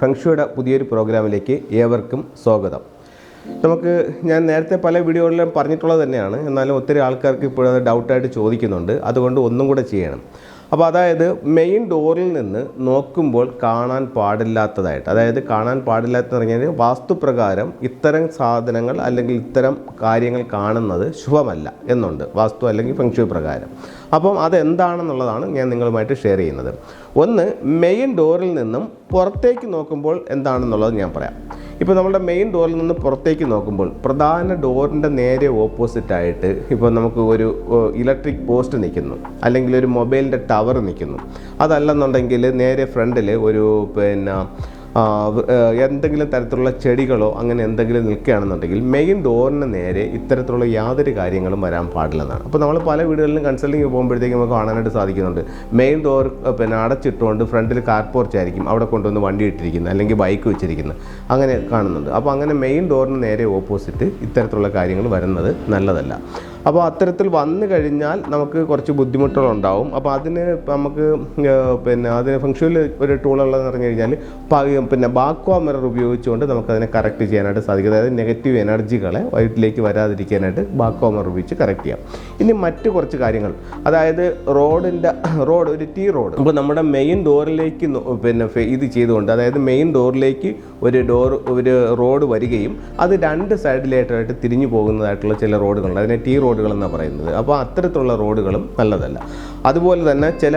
ഫെങ്ഷുയുടെ പുതിയൊരു പ്രോഗ്രാമിലേക്ക് ഏവർക്കും സ്വാഗതം. നമുക്ക് ഞാൻ നേരത്തെ പല വീഡിയോകളിലും പറഞ്ഞിട്ടുള്ളത് തന്നെയാണ്. എന്നാലും ഒത്തിരി ആൾക്കാർക്ക് ഇപ്പോഴത് ഡൗട്ടായിട്ട് ചോദിക്കുന്നുണ്ട്. അതുകൊണ്ട് ഒന്നും കൂടെ ചെയ്യണം. അപ്പോൾ അതായത് മെയിൻ ഡോറിൽ നിന്ന് നോക്കുമ്പോൾ കാണാൻ പാടില്ലാത്തതായിട്ട് അതായത് കാണാൻ പാടില്ലാത്ത പറഞ്ഞാൽ വാസ്തുപ്രകാരം ഇത്തരം സാധനങ്ങൾ അല്ലെങ്കിൽ ഇത്തരം കാര്യങ്ങൾ കാണുന്നത് ശുഭമല്ല എന്നുണ്ട്. വാസ്തു അല്ലെങ്കിൽ ഫെങ്ഷു പ്രകാരം. അപ്പം അതെന്താണെന്നുള്ളതാണ് ഞാൻ നിങ്ങളുമായിട്ട് ഷെയർ ചെയ്യുന്നത്. ഒന്ന് മെയിൻ ഡോറിൽ നിന്നും പുറത്തേക്ക് നോക്കുമ്പോൾ എന്താണെന്നുള്ളത് ഞാൻ പറയാം. ഇപ്പോൾ നമ്മുടെ മെയിൻ ഡോറിൽ നിന്ന് പുറത്തേക്ക് നോക്കുമ്പോൾ പ്രധാന ഡോറിന്റെ നേരെ ഓപ്പോസിറ്റായിട്ട് ഇപ്പോൾ നമുക്ക് ഒരു ഇലക്ട്രിക് പോസ്റ്റ് നിൽക്കുന്നു. അല്ലെങ്കിൽ ഒരു മൊബൈലിന്റെ ടവർ നിൽക്കുന്നു. അതല്ലെന്നുണ്ടെങ്കിൽ നേരെ ഫ്രണ്ടിൽ ഒരു പിന്നെ എന്തെങ്കിലും തരത്തിലുള്ള ചെടികളോ അങ്ങനെ എന്തെങ്കിലും നിൽക്കുകയാണെന്നുണ്ടെങ്കിൽ മെയിൻ ഡോറിന് നേരെ ഇത്തരത്തിലുള്ള യാതൊരു കാര്യങ്ങളും വരാൻ പാടില്ലെന്നാണ്. അപ്പോൾ നമ്മൾ പല വീടുകളിലും കൺസൾട്ടിങ് പോകുമ്പോഴത്തേക്കും നമുക്ക് കാണാനായിട്ട് സാധിക്കുന്നുണ്ട്. മെയിൻ ഡോർ പിന്നെ അടച്ചിട്ടുകൊണ്ട് ഫ്രണ്ടിൽ കാർ പോർച്ച് ആയിരിക്കും അവിടെ കൊണ്ടുവന്ന് വണ്ടി ഇട്ടിരിക്കുന്നത് അല്ലെങ്കിൽ ബൈക്ക് വെച്ചിരിക്കുന്നത്. അങ്ങനെ കാണുന്നുണ്ട്. അപ്പോൾ അങ്ങനെ മെയിൻ ഡോറിന് നേരെ ഓപ്പോസിറ്റ് ഇത്തരത്തിലുള്ള കാര്യങ്ങൾ വരുന്നത് നല്ലതല്ല. അപ്പോൾ അത്തരത്തിൽ വന്നു കഴിഞ്ഞാൽ നമുക്ക് കുറച്ച് ബുദ്ധിമുട്ടുകളുണ്ടാവും. അപ്പോൾ അതിന് നമുക്ക് പിന്നെ അതിന് ഫംഗ്ഷനിൽ ഒരു ടൂളുള്ളതെന്ന് പറഞ്ഞു കഴിഞ്ഞാൽ പിന്നെ ബാക്കോ മിറർ ഉപയോഗിച്ചുകൊണ്ട് നമുക്കതിനെ കറക്റ്റ് ചെയ്യാനായിട്ട് സാധിക്കും. അതായത് നെഗറ്റീവ് എനർജികളെ വൈറ്റിലേക്ക് വരാതിരിക്കാനായിട്ട് ബാക്കോ മിറർ ഉപയോഗിച്ച് കറക്റ്റ് ചെയ്യാം. ഇനി മറ്റ് കുറച്ച് കാര്യങ്ങൾ. അതായത് റോഡിന്റെ റോഡ് ഒരു ടീ റോഡ്. അപ്പോൾ നമ്മുടെ മെയിൻ ഡോറിലേക്ക് പിന്നെ ഇത് ചെയ്തുകൊണ്ട് അതായത് മെയിൻ ഡോറിലേക്ക് ഒരു ഡോർ ഒരു റോഡ് വരികയും അത് രണ്ട് സൈഡിലായിട്ടായിട്ട് തിരിഞ്ഞു പോകുന്നതായിട്ടുള്ള ചില റോഡുകളുണ്ട്. അതിനെ ടീ റോഡുകൾ എന്നാണ് പറയുന്നത്. അപ്പോൾ അത്തരത്തിലുള്ള റോഡുകളും നല്ലതല്ല. അതുപോലെ തന്നെ ചില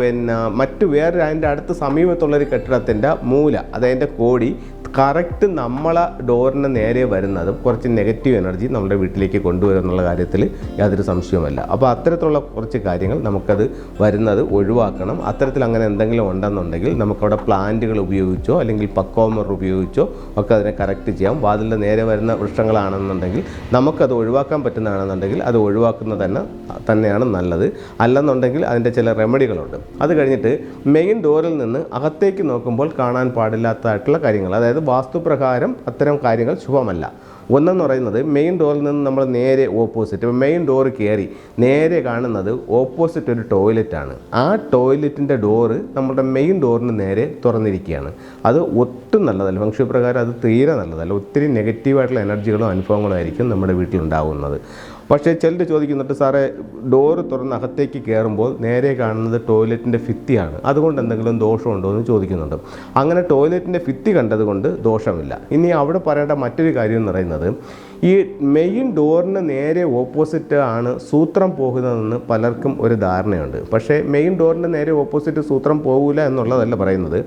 പിന്നെ മറ്റു വേറെ അതിന്റെ അടുത്ത് സമീപത്തുള്ളൊരു കെട്ടിടത്തിന്റെ മൂല അതതിന്റെ കോടി കറക്റ്റ് നമ്മളെ ഡോറിന് നേരെ വരുന്നതും കുറച്ച് നെഗറ്റീവ് എനർജി നമ്മുടെ വീട്ടിലേക്ക് കൊണ്ടുവരും എന്നുള്ള കാര്യത്തിൽ യാതൊരു സംശയവുമല്ല. അപ്പോൾ അത്തരത്തിലുള്ള കുറച്ച് കാര്യങ്ങൾ നമുക്കത് വരുന്നത് ഒഴിവാക്കണം. അത്തരത്തിൽ അങ്ങനെ എന്തെങ്കിലും ഉണ്ടെന്നുണ്ടെങ്കിൽ നമുക്കവിടെ പ്ലാന്റുകൾ ഉപയോഗിച്ചോ അല്ലെങ്കിൽ പക്കോമർ ഉപയോഗിച്ചോ ഒക്കെ അതിനെ കറക്റ്റ് ചെയ്യാം. വാതിലിന്റെ നേരെ വരുന്ന വൃക്ഷങ്ങളാണെന്നുണ്ടെങ്കിൽ നമുക്കത് ഒഴിവാക്കാൻ പറ്റുന്നതാണെന്നുണ്ടെങ്കിൽ അത് ഒഴിവാക്കുന്നത് തന്നെ തന്നെയാണ് നല്ലത്. അല്ലെന്നുണ്ടെങ്കിൽ അതിന്റെ ചില റെമഡികളുണ്ട്. അത് കഴിഞ്ഞിട്ട് മെയിൻ ഡോറിൽ നിന്ന് അകത്തേക്ക് നോക്കുമ്പോൾ കാണാൻ പാടില്ലാത്തതായിട്ടുള്ള കാര്യങ്ങൾ. അതായത് വാസ്തുപ്രകാരം അത്തരം കാര്യങ്ങൾ ശുഭമല്ല. ഒന്നെന്ന് പറയുന്നത് മെയിൻ ഡോറിൽ നിന്ന് നമ്മൾ നേരെ ഓപ്പോസിറ്റ് ഇപ്പോൾ മെയിൻ ഡോറ് കയറി നേരെ കാണുന്നത് ഓപ്പോസിറ്റ് ഒരു ടോയ്ലറ്റാണ് ആ ടോയ്ലറ്റിന്റെ ഡോറ് നമ്മുടെ മെയിൻ ഡോറിന് നേരെ തുറന്നിരിക്കുകയാണ്. അത് ഒട്ടും നല്ലതല്ല. ഫംഗ്ഷൻ പ്രകാരം അത് തീരെ നല്ലതല്ല. ഒത്തിരി നെഗറ്റീവായിട്ടുള്ള എനർജികളും അനുഭവങ്ങളും ആയിരിക്കും നമ്മുടെ വീട്ടിലുണ്ടാകുന്നത് പക്ഷേ ചിലർ ചോദിക്കുന്നുണ്ട് സാറേ ഡോറ് തുറന്ന് അകത്തേക്ക് കയറുമ്പോൾ നേരെ കാണുന്നത് ടോയ്ലറ്റിന്റെ ഫിത്തിയാണ് അതുകൊണ്ട് എന്തെങ്കിലും ദോഷമുണ്ടോ? എന്ന് ചോദിക്കുന്നുണ്ട്. അങ്ങനെ ടോയ്ലറ്റിന്റെ ഫിത്തി കണ്ടതുകൊണ്ട് ദോഷമില്ല. ഇനി അവിടെ പറയേണ്ട മറ്റൊരു കാര്യം എന്ന് പറയുന്നത് ഈ മെയിൻ ഡോറിന് നേരെ ഓപ്പോസിറ്റ് ആണ് സൂത്രം പോകുന്നതെന്ന് പലർക്കും ഒരു ധാരണയുണ്ട്. പക്ഷേ മെയിൻ ഡോറിന് നേരെ ഓപ്പോസിറ്റ് സൂത്രം പോകില്ല എന്നുള്ളതല്ല പറയുന്നത്.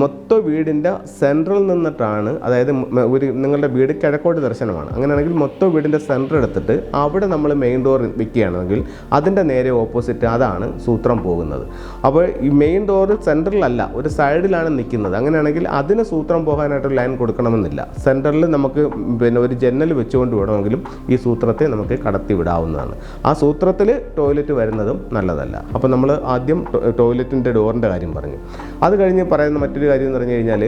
മൊത്തം വീടിന്റെ സെൻട്രൽ നിന്നിട്ടാണ് അതായത് ഒരു നിങ്ങളുടെ വീട് കിഴക്കോട്ട് ദർശനമാണ്. അങ്ങനെയാണെങ്കിൽ മൊത്തം വീടിന്റെ സെന്റർ എടുത്തിട്ട് അവിടെ നമ്മൾ മെയിൻ ഡോർ വെക്കുകയാണെങ്കിൽ അതിന്റെ നേരെ ഓപ്പോസിറ്റ് അതാണ് സൂത്രം പോകുന്നത്. അപ്പോൾ ഈ മെയിൻ ഡോർ സെന്ററിലല്ല ഒരു സൈഡിലാണ് നിൽക്കുന്നത്. അങ്ങനെയാണെങ്കിൽ അതിന് സൂത്രം പോകാനായിട്ട് ലൈൻ കൊടുക്കണമെന്നില്ല. സെന്ററിൽ നമുക്ക് പിന്നെ ഒരു ജന്നൽ വെച്ചുകൊണ്ട് വേണമെങ്കിലും ഈ സൂത്രത്തെ നമുക്ക് കടത്തി വിടാവുന്നതാണ് ആ സൂത്രത്തിൽ ടോയ്ലറ്റ് വരുന്നതും നല്ലതല്ല. അപ്പോൾ നമ്മൾ ആദ്യം ടോയ്ലറ്റിന്റെ ഡോറിന്റെ കാര്യം പറഞ്ഞു. അത് കഴിഞ്ഞ് പറയുന്ന മറ്റൊരു കാര്യം എന്ന് പറഞ്ഞു കഴിഞ്ഞാൽ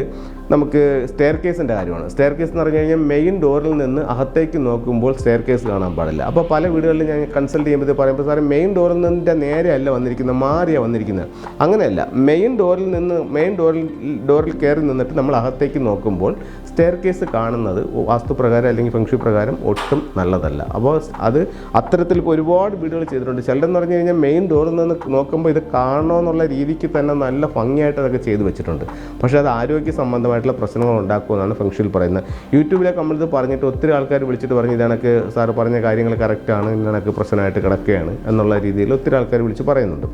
നമുക്ക് സ്റ്റെയർ കേസിന്റെ കാര്യമാണ്. സ്റ്റെയർ കേസ് എന്ന് പറഞ്ഞു കഴിഞ്ഞാൽ മെയിൻ ഡോറിൽ നിന്ന് അകത്തേക്ക് നോക്കുമ്പോൾ സ്റ്റെയർ കേസ് കാണാൻ പാടില്ല. അപ്പോൾ പല വീടുകളിലും ഞാൻ കൺസൾട്ട് ചെയ്യുമ്പോൾ പറയുമ്പോൾ സാറേ മെയിൻ ഡോറിൽ നിന്നിന്റെ നേരെയല്ല വന്നിരിക്കുന്നത് മാറിയാണ് വന്നിരിക്കുന്നത്. അങ്ങനെയല്ല. മെയിൻ ഡോറിൽ നിന്ന് മെയിൻ ഡോറിൽ ഡോറിൽ കയറി നിന്നിട്ട് നമ്മൾ അകത്തേക്ക് നോക്കുമ്പോൾ സ്റ്റെയർ കേസ് കാണുന്നത് വാസ്തുപ്രകാരം അല്ലെങ്കിൽ ഫംഗ്ഷൻ പ്രകാരം ഒട്ടും നല്ലതല്ല. അപ്പോൾ അത് അത്തരത്തിൽ ഒരുപാട് വീടുകൾ ചെയ്തിട്ടുണ്ട്. ചിലരെന്ന് പറഞ്ഞു കഴിഞ്ഞാൽ മെയിൻ ഡോറിൽ നിന്ന് നോക്കുമ്പോൾ ഇത് കാണണമെന്നുള്ള രീതിക്ക് തന്നെ നല്ല ഭംഗിയായിട്ട് അതൊക്കെ ചെയ്തു വെച്ചിട്ടുണ്ട്. പക്ഷേ അത് ആരോഗ്യ സംബന്ധമായിട്ടുള്ള പ്രശ്നങ്ങൾ ഉണ്ടാക്കുമെന്നാണ് ഫംഗ്ഷനിൽ പറയുന്നത്. യൂട്യൂബിലൊക്കെ നമ്മളിത് പറഞ്ഞിട്ട് ഒത്തിരി ആൾക്കാർ വിളിച്ചിട്ട് പറഞ്ഞു ഇതണക്ക് സാറ് പറഞ്ഞ കാര്യങ്ങൾ കറക്റ്റാണ് ഇന്നണക്ക് പ്രശ്നമായിട്ട് കിടക്കുകയാണ് എന്നുള്ള രീതിയിൽ ഒത്തിരി ആൾക്കാർ വിളിച്ച് പറയുന്നുണ്ട്.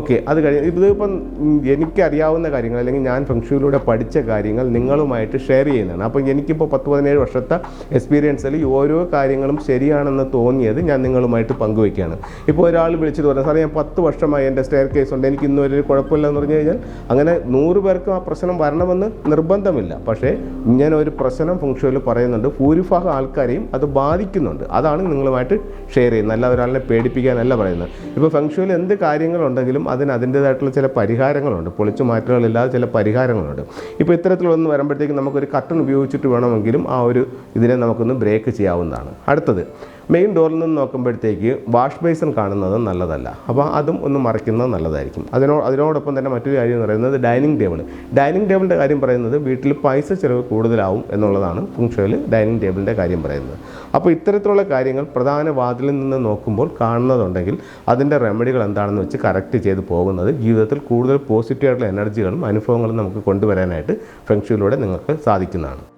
ഓക്കെ അത് കഴിഞ്ഞ് ഇതിപ്പം എനിക്കറിയാവുന്ന കാര്യങ്ങൾ അല്ലെങ്കിൽ ഞാൻ ഫംഗ്ഷനിലൂടെ പഠിച്ച കാര്യങ്ങൾ നിങ്ങളുമായിട്ട് ഷെയർ ചെയ്യുന്നതാണ്. അപ്പം എനിക്കിപ്പോൾ പത്ത് പതിനേഴ് വർഷത്തെ എക്സ്പീരിയൻസിൽ ഓരോ കാര്യങ്ങളും ശരിയാണെന്ന് തോന്നിയത് ഞാൻ നിങ്ങളുമായിട്ട് പങ്കുവയ്ക്കുകയാണ്. ഇപ്പോൾ ഒരാൾ വിളിച്ചിട്ട് പറഞ്ഞു സാറേ ഞാൻ പത്ത് വർഷമായി എന്റെ സ്റ്റെയർ കേസ് ഉണ്ട്. എനിക്ക് ഇന്നും ഒരു കുഴപ്പമില്ല എന്ന് പറഞ്ഞു കഴിഞ്ഞാൽ അങ്ങനെ നൂറ് പേർക്കും ആ പ്രശ്നം വരണമെന്ന് നിർബന്ധമില്ല. പക്ഷേ ഇങ്ങനെ ഒരു പ്രശ്നം ഫംഗ്ഷനിൽ പറയുന്നുണ്ട്. ഭൂരിഭാഗം ആൾക്കാരെയും അത് ബാധിക്കുന്നുണ്ട്. അതാണ് നിങ്ങളുമായിട്ട് ഷെയർ ചെയ്യുന്നത്. അല്ല ഒരാളിനെ പേടിപ്പിക്കാനല്ല പറയുന്നത്. ഇപ്പോൾ ഫംഗ്ഷനിൽ എന്ത് കാര്യങ്ങളുണ്ടെങ്കിലും അതിന് അതിന്റേതായിട്ടുള്ള ചില പരിഹാരങ്ങളുണ്ട്. പൊളിച്ചു മാറ്റങ്ങളില്ലാതെ ചില പരിഹാരങ്ങളുണ്ട്. ഇപ്പോൾ ഇത്തരത്തിലൊന്ന് വരുമ്പോഴത്തേക്കും നമുക്കൊരു കട്ടൺ ഉപയോഗിച്ചിട്ട് വേണമെങ്കിലും ആ ഒരു ഇതിനെ നമുക്കൊന്ന് ബ്രേക്ക് മേക്ക് ചെയ്യാവുന്നതാണ്. അടുത്തത് മെയിൻ ഡോറിൽ നിന്ന് നോക്കുമ്പോഴത്തേക്ക് വാഷ് ബേസൺ കാണുന്നത് നല്ലതല്ല. അപ്പോൾ അതും ഒന്ന് മറയ്ക്കുന്നത് നല്ലതായിരിക്കും. അതിനോ അതിനോടൊപ്പം തന്നെ മറ്റൊരു കാര്യം എന്ന് പറയുന്നത് ഡൈനിങ് ടേബിൾ ഡൈനിങ് ടേബിളിന്റെ കാര്യം പറയുന്നത് വീട്ടിൽ പൈസ ചിലവ് കൂടുതലാവും എന്നുള്ളതാണ് ഫുങ്ഷയിൽ ഡൈനിങ് ടേബിളിന്റെ കാര്യം പറയുന്നത്. അപ്പോൾ ഇത്തരത്തിലുള്ള കാര്യങ്ങൾ പ്രധാന വാതിലിൽ നിന്ന് നോക്കുമ്പോൾ കാണുന്നതുണ്ടെങ്കിൽ അതിന്റെ റെമഡികൾ എന്താണെന്ന് വെച്ച് കറക്റ്റ് ചെയ്ത് പോകുന്നത് ജീവിതത്തിൽ കൂടുതൽ പോസിറ്റീവായിട്ടുള്ള എനർജികളും അനുഭവങ്ങളും നമുക്ക് കൊണ്ടുവരാനായിട്ട് ഫെങ്ഷയിലൂടെ നിങ്ങൾക്ക് സാധിക്കുന്നതാണ്.